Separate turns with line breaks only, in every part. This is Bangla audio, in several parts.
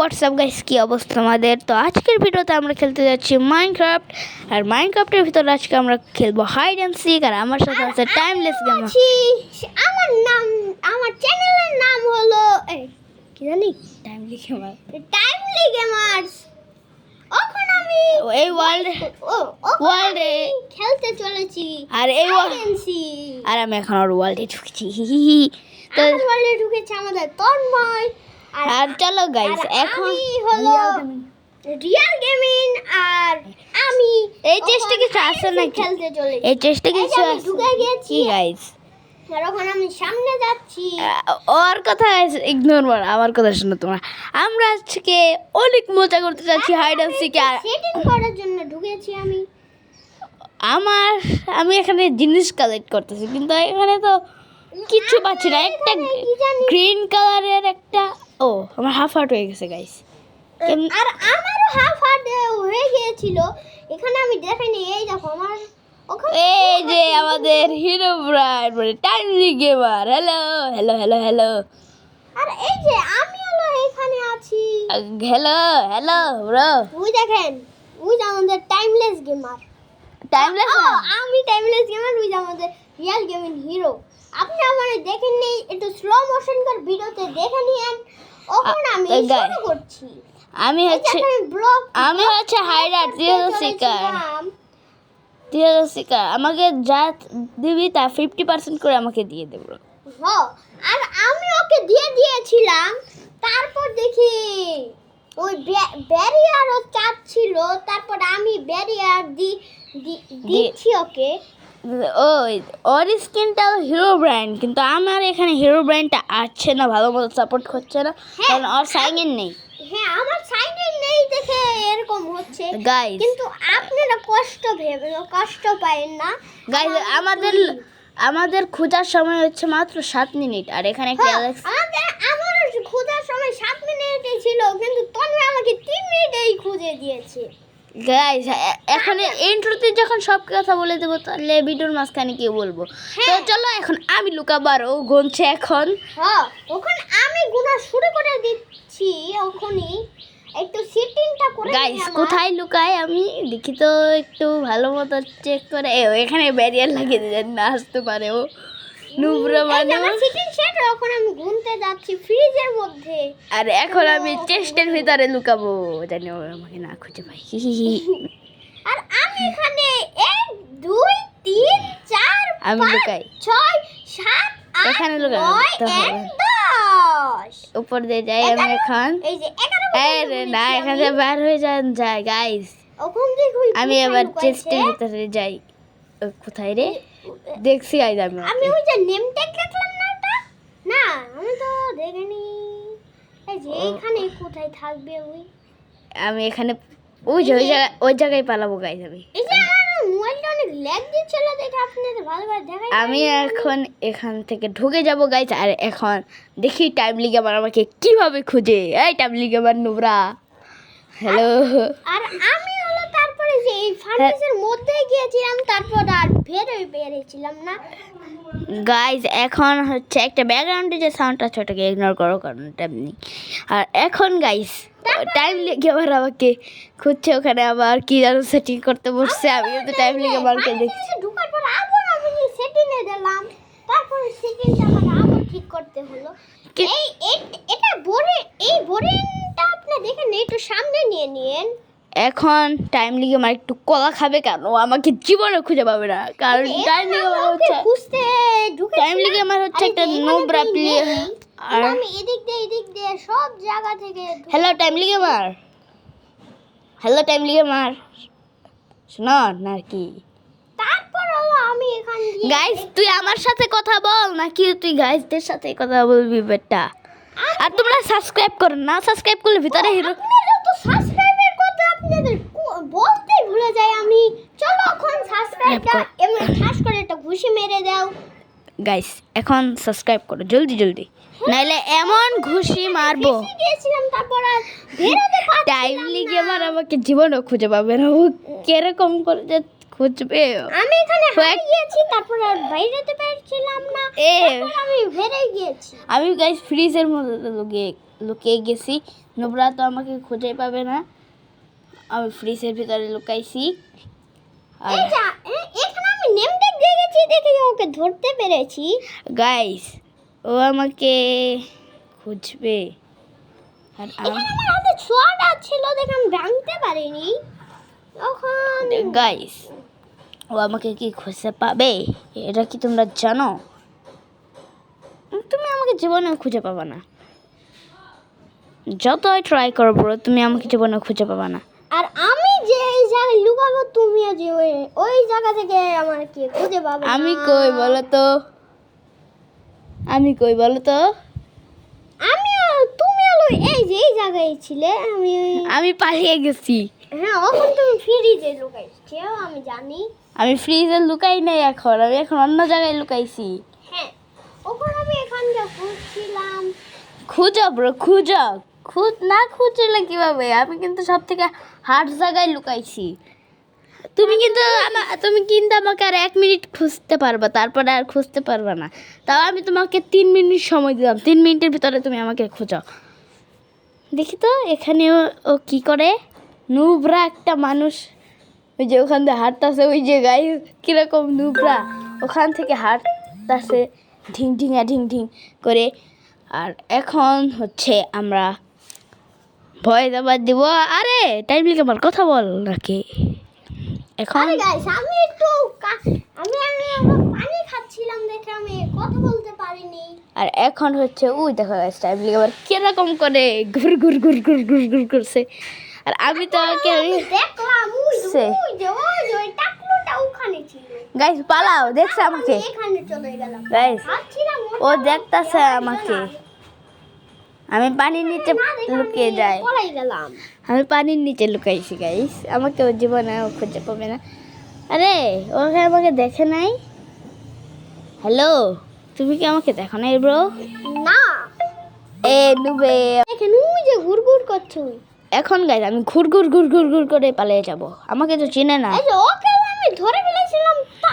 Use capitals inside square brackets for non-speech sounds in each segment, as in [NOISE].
হোয়াটসঅ্যাপ গাইস কী অবস্থা আমাদের তো আজকের ভিডিওতে আমরা খেলতে যাচ্ছি মাইনক্রাফট আর মাইনক্রাফটের ভিতরে আজকে আমরা খেলবো হাইড অ্যান্ড সিক আর আমার সাথে আছে টাইমলেস গেম আমার নাম আমার চ্যানেলের নাম হলো কি জানি টাইমলি গেমার টাইমলি গেমার্স এখন আমি এই ওয়ার্ল্ড ওয়ার্ল্ডে খেলতে চলেছি আর এই আর আমি এখন আর ওয়ার্ল্ডে ঢুকেছি তো ওয়ার্ল্ডে ঢুকেছি আমাদের তন্ময় আর চলো গাইস এখন হলো রিয়েল গেমিং আর আমি এই চেষ্টা কিছু আছে না খেলতে চলে এই চেষ্টা কিছু ঢুকে গেছি গাইস এখন আমি সামনে যাচ্ছি ওর কথা ইগনোর মার আমার কথা শোনো তোমরা আমরা আজকে অনেক মজা করতে যাচ্ছি হাইড অ্যান্ড সিক আর সেটিং করার জন্য ঢুকেছি আমি আমার আমি এখানে জিনিস কালেক্ট করতেছি কিন্তু এখানে তো কিছু পাচ্ছি না একটা গ্রিন কালারের একটা ও আমার হাফ হার্ট হয়ে গেছে গাইস আর আমারও হাফ হার্ট হয়ে গিয়েছিল এখানে আমি দেখিনি এই দেখো আমার এই যে আমাদের হিরো ব্রাইড মানে timely gamer hello hello hello hello আর এই যে আমি হলো এখানে আছি হ্যালো হ্যালো ব্রো ওই দেখেন উই আমাদের টাইমলেস গেমার টাইমলেস আমি টাইমলেস গেমার ওই আমাদের রিয়েল গেমিং হিরো আপনি আমার দেখেন নেই একটু স্লো মোশনকার ভিডিওতে দেখে নিন আমি হচ্ছে আমি হচ্ছে হাইরা শিকার শিকার আমাকে যা দিবি তা ফিফটি পার্সেন্ট করে আমাকে দিয়ে দেবো আর আমি ওকে দিয়ে দিয়েছিলাম তারপর দেখি ওই ব্যারিয়ারও চাপ ছিল তারপর আমি ব্যারিয়ার দি দিচ্ছি ওকে ওই ওর স্কিনটাও হিরো ব্র্যান্ড কিন্তু আমার এখানে হিরো ব্র্যান্ডটা আসছে না ভালো মতো সাপোর্ট করছে না হ্যাঁ। কারণ ওর সাইনের নেই হ্যাঁ আমার সাইনের নেই দেখে এরকম হচ্ছে গাইস কিন্তু আপনারা কষ্ট ভেবে কষ্ট পায়েন না গাইস আমাদের আমাদের খোঁজার সময় হচ্ছে মাত্র সাত মিনিট আর এখানে কি অ্যালেক্স আমাদের আমার খোঁজার সময় সাত মিনিটই ছিল কিন্তু তন্ময় আমাকে তিন মিনিটেই খুঁজে দিয়েছে গাইজ এখানে ইন্ট্রোতে যখন সব কথা বলে দেবো তাহলে ভিডিওর মাঝখানে কি বলবো তো হ্যাঁ। চলো এখন আমি ও গুনছে এখন এখন হ্যাঁ, আমি গুনা শুরু করে দিচ্ছি ওখানেই একটু সিটিংটা করে গাইজ কোথায় লুকাই আমি দেখি তো একটু ভালো মতো চেক করে এখানে ব্যারিয়ার লাগিয়ে দেন না আসতে পারে ও নুবরা মানুষ এখন আমি ঘুরতে যাচ্ছি ফ্রিজের মধ্যে আর এখন আমি চেস্টের ভিতরে লুকাবো জানি ও আমাকে না খুঁজে পাই [LAUGHS] আর আমি এখানে এক দুই তিন চার আমি লুকাই ছয় সাত এখানে লুকাই উপর দিয়ে যাই আমি এখন না এখানে বার হয়ে যান যায় গাইস আমি আবার চেস্টের ভিতরে যাই কোথায় রে দেখছি আজ আমি আমি ওই যে নেম ট্যাগ দেখলাম না ওটা না আমি তো দেখিনি এই যে এখানে কোথায় থাকবে ওই আমি এখানে ওই যে ওই জায়গায় ওই জায়গায় পালাবো গাইজ আমি এই যে আমার মোবাইলটা অনেক ল্যাগ দিচ্ছিল দেখে আপনাদের ভালোভাবে দেখাই আমি এখন এখান থেকে ঢুকে যাব গাইজ আর এখন দেখি টাইমলি গেমার আমাকে কিভাবে খুঁজে এই টাইমলি গেমার নোবরা হ্যালো আর আমি করেছি মানে এই ফার্নেসের মধ্যে গিয়েছিলাম তারপর আর বেরোই বেরিয়েছিলাম না গাইজ এখন হচ্ছে একটা ব্যাকগ্রাউন্ডে যে সাউন্ডটা ছোটকে ইগনোর করো কারণ তেমনি আর এখন গাইজ টাইম লেগে আবার আমাকে খুঁজছে ওখানে আবার কি যেন সেটিং করতে বসছে আমি তো টাইম লেগে আমাকে দেখছি ঢুকার পর আবার আমি তারপর সেটিংটা আবার ঠিক করতে হলো এই এটা বোরে এই বোরেনটা আপনি দেখেন একটু সামনে নিয়ে নিয়েন এখন লিগে আমার একটু কলা খাবে কেন আমাকে জীবনে খুঁজে পাবে না কারণ টাইমলি লিগে হচ্ছে খুঁজতে লিগে আমার হচ্ছে একটা মানে নোবরা প্লেয়ার আর আমি এদিক দিয়ে এদিক দিয়ে সব জায়গা থেকে হ্যালো টাইমলি আমার হ্যালো টাইমলি আমার শোনো না কি তারপর আমি এখান দিয়ে গাইস তুই আমার সাথে কথা বল নাকি তুই গাইসদের সাথে কথা বলবি বেটা আর তোমরা সাবস্ক্রাইব করো না সাবস্ক্রাইব করলে ভিতরে হিরো তো সাবস্ক্রাইব আপনাদের বলতে ভুলে যাই আমি চলো এখন সাবস্ক্রাইবটা এমন ঠাস করে একটা ঘুষি মেরে দাও গাইস এখন সাবস্ক্রাইব করো জলদি জলদি হ্যাঁ। নাইলে এমন ঘুষি মারবো গিয়েছিলাম তারপর আর বেরোতে টাইমলি কি আমার আমাকে জীবনও খুঁজে পাবে না ও কিরকম করে যে খুঁজবে আমি এখানে হারিয়ে গিয়েছি তারপর আর বাইরেতে পারছিলাম না তারপর আমি হেরে গিয়েছি আমি গাইস ফ্রিজের মধ্যে লুকিয়ে লুকিয়ে গেছি নোবরা তো আমাকে খুঁজে পাবে না আমি ফ্রিজের ভিতরে লুকাইছি আর আমি নেম দেখেছি দেখে ওকে ধরতে পেরেছি গাইস ও আমাকে খুঁজবে আর ছিল দেখে আমি ভাঙতে পারিনি তখন গাইস ও আমাকে কি খুঁজে পাবে এটা কি তোমরা জানো তুমি আমাকে জীবনে খুঁজে পাবা না যতই ট্রাই করবো তুমি আমাকে জীবনে খুঁজে পাবা না আর আমি যে এই জায়গায় লুকাবো তুমি আজ ওই ওই জায়গা থেকে আমার কে খুঁজে পাবে আমি কই বলো তো আমি কই বলো তো আমি তুমি আলো এই যে এই জায়গায় ছিলে আমি আমি পালিয়ে গেছি হ্যাঁ এখন তুমি ফ্রিজে লুকাইছি আমি জানি আমি ফ্রিজে লুকাই নাই এখন আমি এখন অন্য জায়গায় লুকাইছি হ্যাঁ ওখানে আমি খুঁজছিলাম খুঁজো ব্রো খুঁজো খুঁজ না খুঁজলে কিভাবে আমি কিন্তু সব থেকে হাট জায়গায় লুকাইছি তুমি কিন্তু তুমি কিন্তু আমাকে আর এক মিনিট খুঁজতে পারবা তারপরে আর খুঁজতে পারবা না তাও আমি তোমাকে তিন মিনিট সময় দিলাম তিন মিনিটের ভিতরে তুমি আমাকে খোঁজ দেখি তো এখানে ও কি করে নুবরা একটা মানুষ ওই যে ওখান থেকে হাঁটতেছে ওই যে গাই কীরকম নুবরা ওখান থেকে হাঁটতেছে ঢিং ঢিঙা ঢিং ঢিং করে আর এখন হচ্ছে আমরা ভয় আবার দিব আরে টাইম লিখে আমার কথা বল নাকি এখন আমি একটু আমি আমি পানি খাচ্ছিলাম দেখে আমি কথা বলতে পারিনি আর এখন হচ্ছে উই দেখো গাইস টাইম লিখে আবার কি রকম করে ঘুর ঘুর ঘুর ঘুর ঘুর ঘুর করছে আর আমি তো কে দেখলাম উই ওই যে ওই ওই টাকলোটা ওখানে ছিল গাইস পালাও দেখছ আমাকে এখানে চলে গেলাম গাইস ও দেখতাছে আমাকে আমি পানির নিচে লুকিয়ে যাই আমি পানির নিচে লুকাইছি গাইস আমাকে ওর জীবনে খুঁজে পাবে না আরে ওকে আমাকে দেখে নাই হ্যালো তুমি কি আমাকে দেখো নাই ব্রো না এ নুবে এখানে ওই যে ঘুরঘুর করছো এখন গাইস আমি ঘুর ঘুর ঘুর ঘুর ঘুর করে পালিয়ে যাব আমাকে তো চিনে না এই ওকে আমি ধরে ফেলেছিলাম তা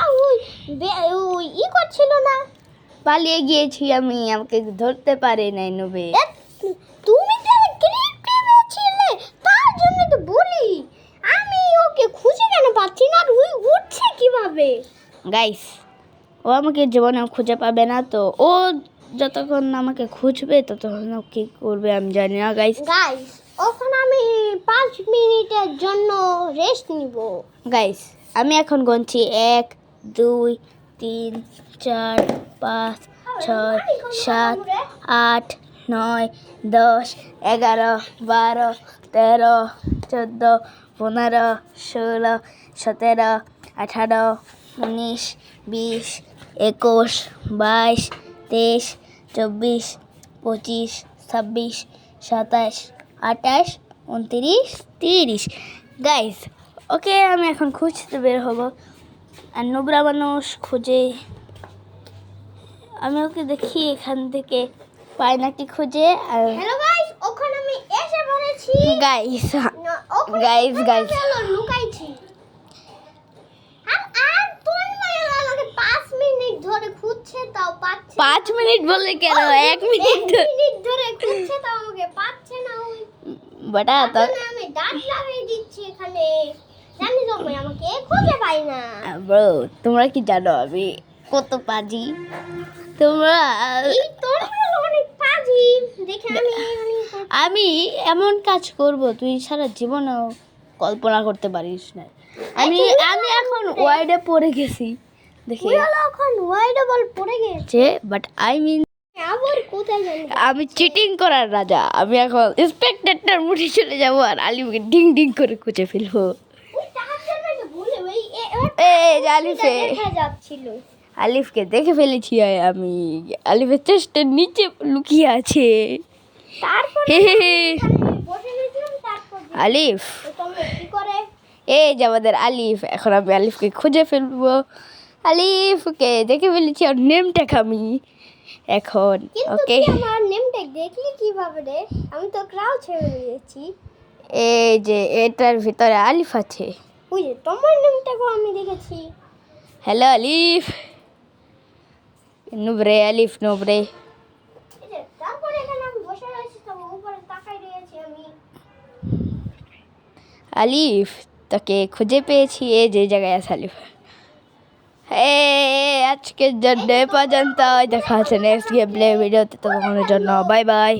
ওই ই করছিল না পালিয়ে গিয়েছি আমি আমাকে ধরতে পারে নাই নবে গাইস ও আমাকে জীবনে খুঁজে পাবে না তো ও যতক্ষণ আমাকে খুঁজবে ততক্ষণ কি করবে আমি জানি না গাইস গাইস ওখানে আমি পাঁচ মিনিটের জন্য রেস্ট নিব গাইস আমি এখন গুনছি এক দুই তিন চার পাঁচ ছয় সাত আট নয় দশ এগারো বারো তেরো চোদ্দো পনেরো ষোলো সতেরো আঠারো উনিশ বিশ একুশ বাইশ তেইশ চব্বিশ পঁচিশ ছাব্বিশ সাতাশ আঠাশ উনত্রিশ তিরিশ গাইস ওকে আমি এখন খুঁজতে বের হব আর নোবরা মানুষ খুঁজে আমি ওকে দেখি এখান থেকে পায়নাটি খুঁজে আর গাইস গাইস গাইস পাঁচ মিনিট বলে কেন এক মিনিট ধরে খুঁজছে তো আমাকে পাচ্ছে না ওই বাটা তো আমি দাঁত লাগিয়ে দিচ্ছি এখানে জানি তো আমি আমাকে খুঁজে পাই না ব্রো তোমরা কি জানো আমি কত পাজি তোমরা এই অনেক পাজি দেখে আমি আমি এমন কাজ করব তুই সারা জীবনও কল্পনা করতে পারিস না আমি আচ্ছা, আমি এখন ওয়াইডে পড়ে গেছি দেখে গেছে বাট আই মিন আমি চিটিং করার রাজা আমি এখন ইন্সপেক্টরটার মুঠে চলে যাবো আর আলিমকে ডিং ডিং করে খুঁজে ফেলবো আলিফে আলিফকে দেখে ফেলেছি আমি আলিফের চেষ্টার নিচে লুকিয়ে আছে আলিফ এই যে আমাদের আলিফ এখন আমি আলিফকে খুঁজে ফেলবো আলিফকে দেখে ফেলেছি আর নেম ট্যাগ আমি এখন ওকে আমার নেম ট্যাগ দেখলি কিভাবে রে আমি তো ক্রাউ ছেড়ে দিয়েছি এই যে এটার ভিতরে আলিফ আছে ওই যে তোমার নেম ট্যাগও আমি দেখেছি হ্যালো আলিফ নুবরে আলিফ নুবরে আলিফ তোকে খুঁজে পেয়েছি এই যে জায়গায় আছে আলিফা আজকের জন্য পর্যন্ত দেখা হচ্ছে নেক্সট গেম প্লে ভিডিওতে তোমাদের জন্য বাই বাই